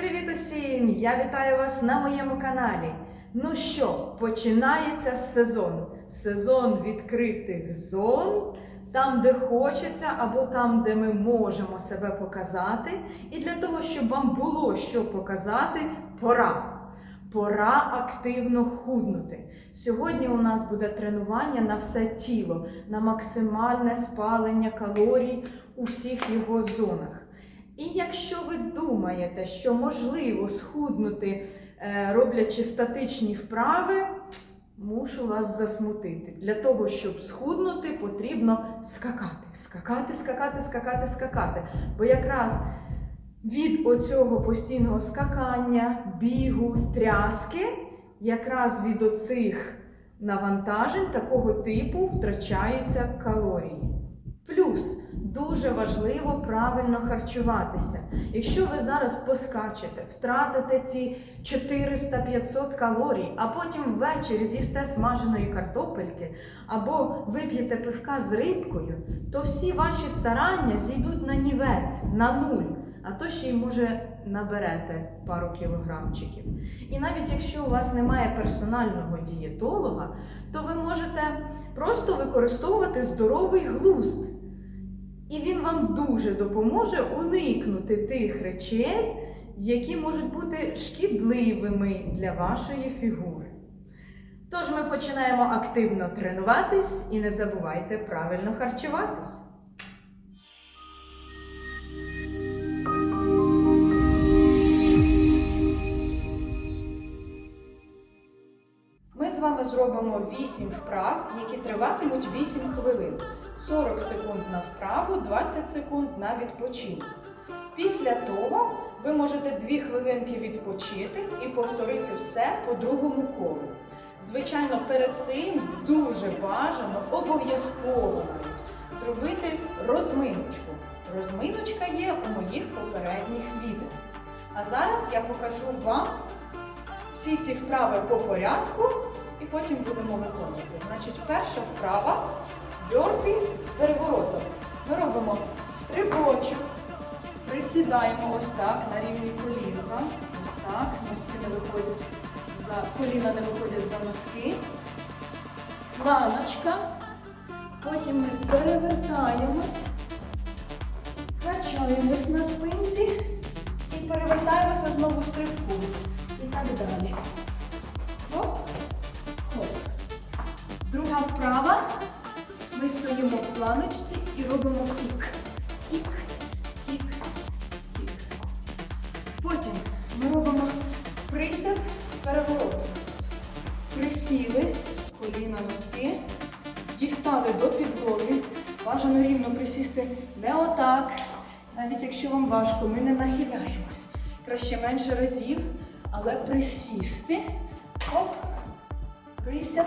Привіт усім! Я вітаю вас на моєму каналі. Ну що, починається сезон. Сезон відкритих зон, там, де хочеться, або там, де ми можемо себе показати. І для того, щоб вам було що показати, пора. Пора активно худнути. Сьогодні у нас буде тренування на все тіло, на максимальне спалення калорій у всіх його зонах. І якщо ви думаєте, що можливо схуднути, е, роблячи статичні вправи, мушу вас засмутити. Для того, щоб схуднути, потрібно скакати, скакати, скакати, скакати, скакати. Бо якраз від оцього постійного скакання, бігу, тряски, якраз від оцих навантажень такого типу втрачаються калорії. Плюс дуже важливо правильно харчуватися. Якщо ви зараз поскачете, втратите ці 400-500 калорій, а потім ввечері з'їсте смаженої картопельки або вип'єте пивка з рибкою, то всі ваші старання зійдуть на нівець, на нуль. А то ще й може наберете пару кілограмчиків. І навіть якщо у вас немає персонального дієтолога, то ви можете просто використовувати здоровий глузд. І він вам дуже допоможе уникнути тих речей, які можуть бути шкідливими для вашої фігури. Тож ми починаємо активно тренуватись і не забувайте правильно харчуватись. З вами зробимо 8 вправ, які триватимуть 8 хвилин. 40 секунд на вправу, 20 секунд на відпочинок. Після того ви можете 2 хвилинки відпочити і повторити все по другому колу. Звичайно, перед цим дуже бажано, обов'язково зробити розминочку. Розминочка є у моїх попередніх відео. А зараз я покажу вам всі ці вправи по порядку і потім будемо виконувати. Значить, перша вправа бьорпі з переворотом. Ми робимо стрибочок, присідаємо ось так на рівні колінка. Ось так. Носки не виходять за коліна не виходять за носки. Планочка. Потім ми перевертаємось, качаємось на спинці і перевертаємося знову стрибку. І так далі. Друга вправа. Ми стоїмо в планочці і робимо кік. Кік, кік, кік. Потім ми робимо присяд з переворотом. Присіли, коліна носки, дістали до підлоги. Бажано рівно присісти не отак. Навіть якщо вам важко, ми не нахиляємось. Краще менше разів, але присісти. Оп, присяд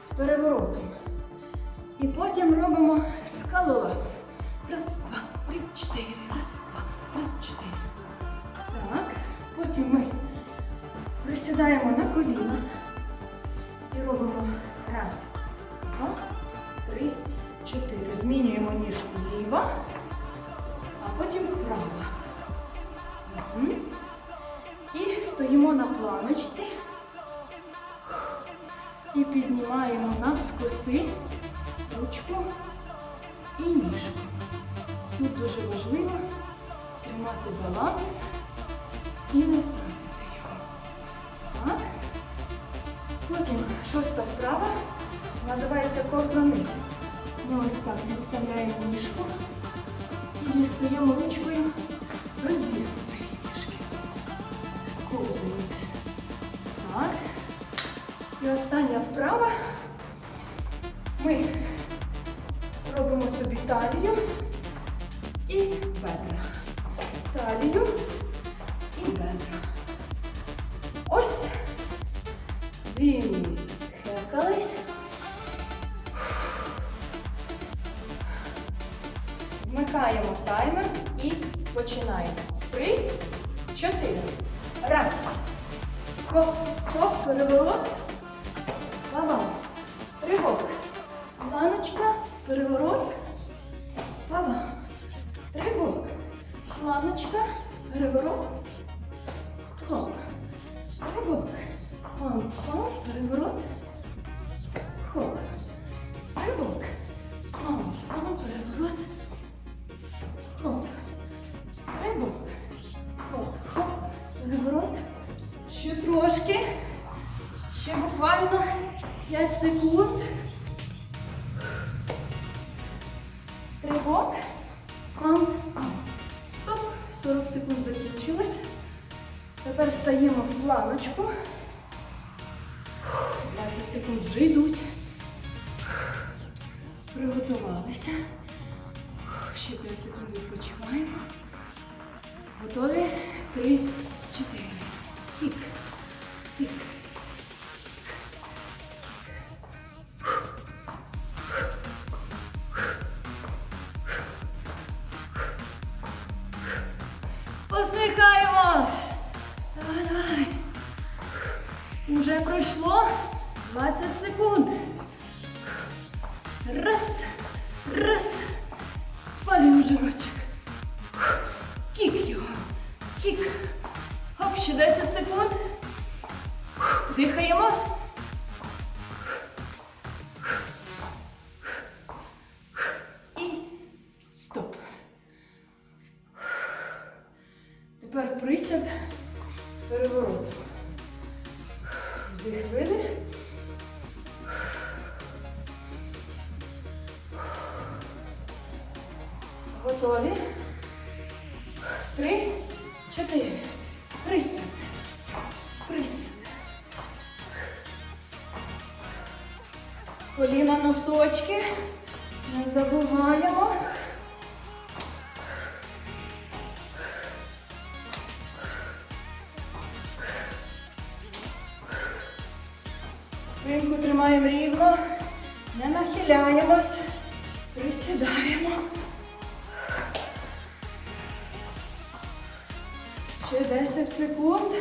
з переворотом. І потім робимо скалолаз. Раз, два, три, чотири. Раз, два, три, чотири. Так. Потім ми присідаємо на коліна і робимо раз, два, три, чотири. Змінюємо ніжку ліва, а потім права. І стоїмо на планочці піднімаємо навскоси ручку і ніжку. Тут дуже важливо тримати баланс і не втратити його. Так. Потім шоста вправа називається ковзани. Ми ось так підставляємо ніжку і дістаємо ручкою розігнутої ніжки. Ковзають. Так. І остання вправа. Ми робимо собі талію і бедра. Талію і бедра. Ось. Відхекались. Вмикаємо таймер і починаємо. Три, чотири. Раз. Хоп, хоп, переворот. переворот, пала, стрибок, планочка, переворот, хоп, стрибок, пам, переворот, хоп, стрибок, пам, переворот, хоп, стрибок, хоп, хоп, переворот, ще трошки, ще буквально 5 секунд. Стрибок. Стоп. 40 секунд закінчилось. Тепер стаємо в планочку. 20 секунд вже йдуть. Приготувалися. Ще 5 секунд відпочиваємо. Готові? 3, 4. З переворотом. Вдих, видих. Готові. Три, чотири. Присяд. Присяд. Коліна носочки. Не забуваємо. Спинку тримаємо рівно, не нахиляємось, присідаємо. Ще 10 секунд.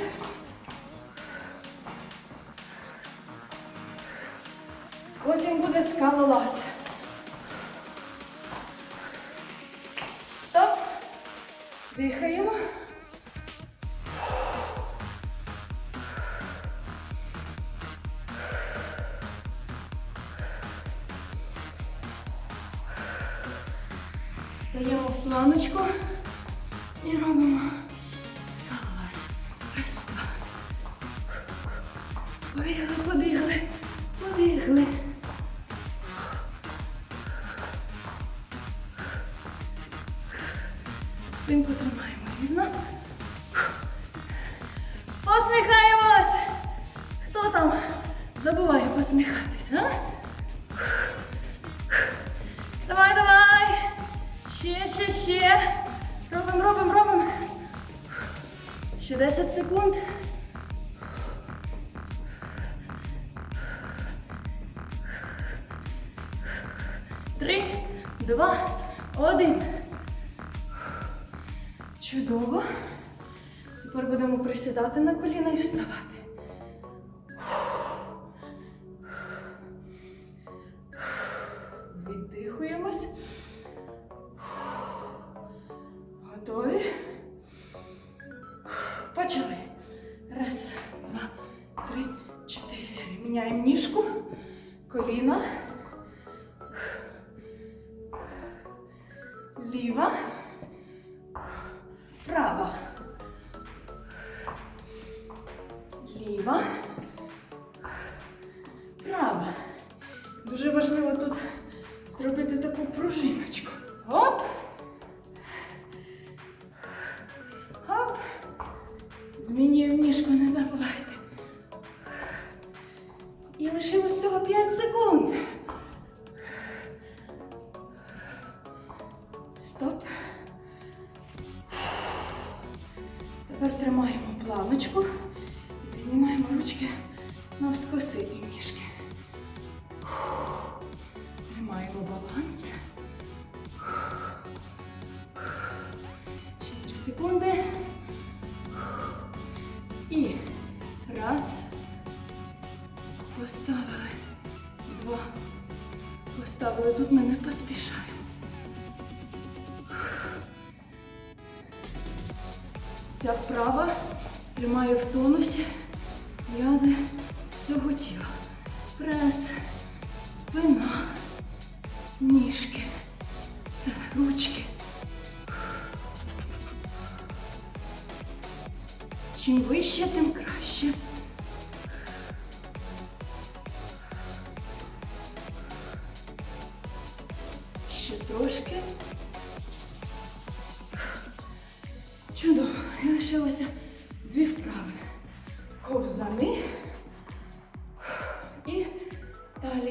Потім буде скалолаз. Стоп. Дихаємо. Побігли, побігли, побігли. Спинку тримаємо рівно. Посміхаємось! Хто там забуває посміхатись, а? Давай, давай! Ще, ще, ще. Робимо, робимо, робимо. Ще 10 секунд. Два, один. Чудово. Тепер будемо присідати на коліна і вставати. Віддихуємось. Готові? Почали. Раз, два, три, чотири. Міняємо ніжку, коліна. Права. Ліва. Права. Дуже важливо тут зробити таку пружиночку. Оп! Хоп. Змінюємо ніжку, не забувайте. І лишилось всього 5 секунд. Стоп. Тепер тримаємо планочку і піднімаємо ручки навскоси і ніжки. Тримаємо баланс. Ще 3 секунди. І раз. Поставили. Два. Поставили. Тут ми не поспішаємо. Ця вправа тримає в тонусі м'язи всього тіла. Прес, спина, ніжки, все, ручки. Чим вище, тим краще.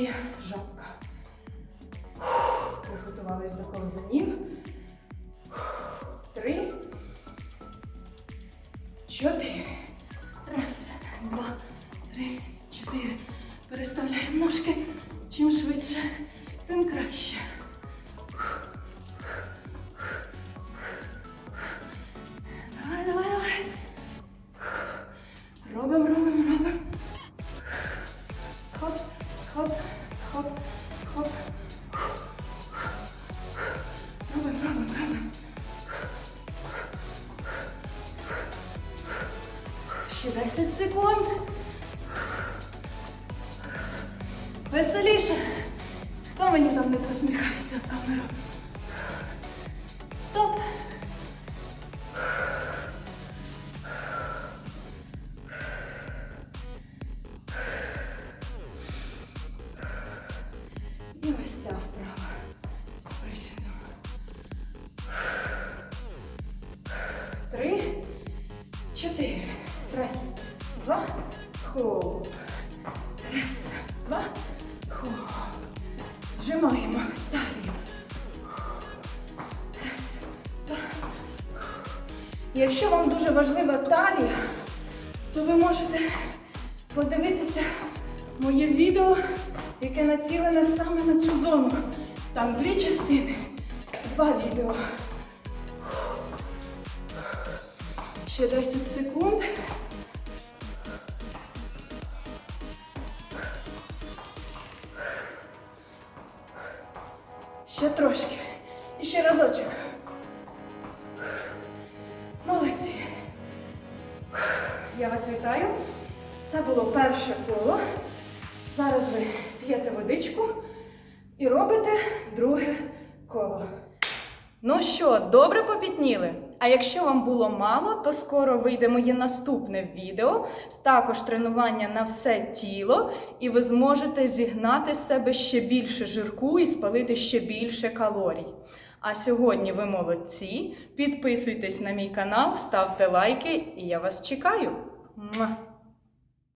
Талія жабка. Приготувались до ковзанів. Три. Чотири. Раз, два, три, чотири. Переставляємо ножки. Чим швидше, тим краще. Стоп. І ось ця вправа з присідом. Три, чотири. Раз, два, хоп. Раз, два, хоп. Зжимаємо Якщо вам дуже важлива талія, то ви можете подивитися моє відео, яке націлене саме на цю зону. Там дві частини, два відео. Ще 10 секунд. Друге коло. Ну що, добре попітніли? А якщо вам було мало, то скоро вийде моє наступне відео, також тренування на все тіло, і ви зможете зігнати з себе ще більше жирку і спалити ще більше калорій. А сьогодні ви молодці. Підписуйтесь на мій канал, ставте лайки, і я вас чекаю.